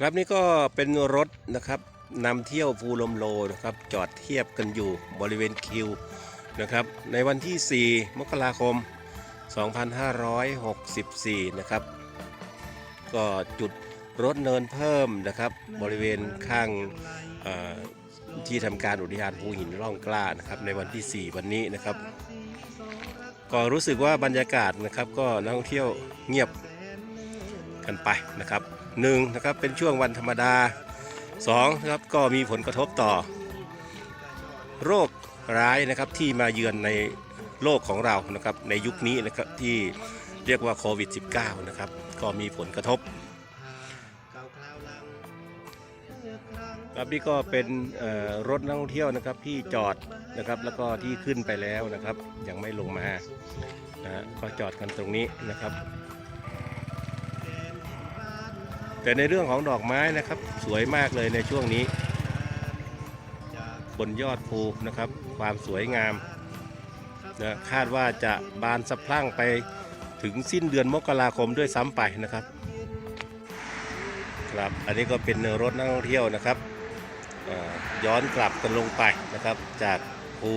ครับนี่ก็เป็นรถนะครับนำเที่ยวภูลมโลนะครับจอดเทียบกันอยู่บริเวณคิวนะครับในวันที่ 4 มกราคม 2564 นะครับ ก็จุดรถเนินเพิ่มนะครับ บริเวณข้างที่ทำการอุทยานภูหินร่องกล้านะครับในวันที่ 4 วันนี้นะครับ ก็รู้สึกว่าบรรยากาศนะครับก็นักท่องเที่ยวเงียบ กันไปนะครับหนึ่งนะครับเป็นช่วงวันธรรมดาสองนะครับก็มีผลกระทบต่อ โรคร้ายนะครับที่มาเยือนในโลกของเรานะครับในยุคนี้นะครับที่เรียกว่าโควิด -19 นะครับก็มีผลกระทบครับนี่ก็เป็นรถนักท่องเที่ยวนะครับที่จอดนะครับแล้วก็ที่ขึ้นไปแล้วนะครับยังไม่ลงมานะก็จอดกันตรงนี้นะครับ แต่ในเรื่องของดอกไม้นะครับ สวยมากเลยในช่วงนี้ บนยอดภูนะครับ ความสวยงามนะคาดว่าจะบานสะพรั่งไปถึงสิ้นเดือนมกราคมด้วยซ้ำไปนะครับ ครับอันนี้ก็เป็นรถนักท่องเที่ยวนะครับย้อนกลับกันลงไปนะครับ จากภู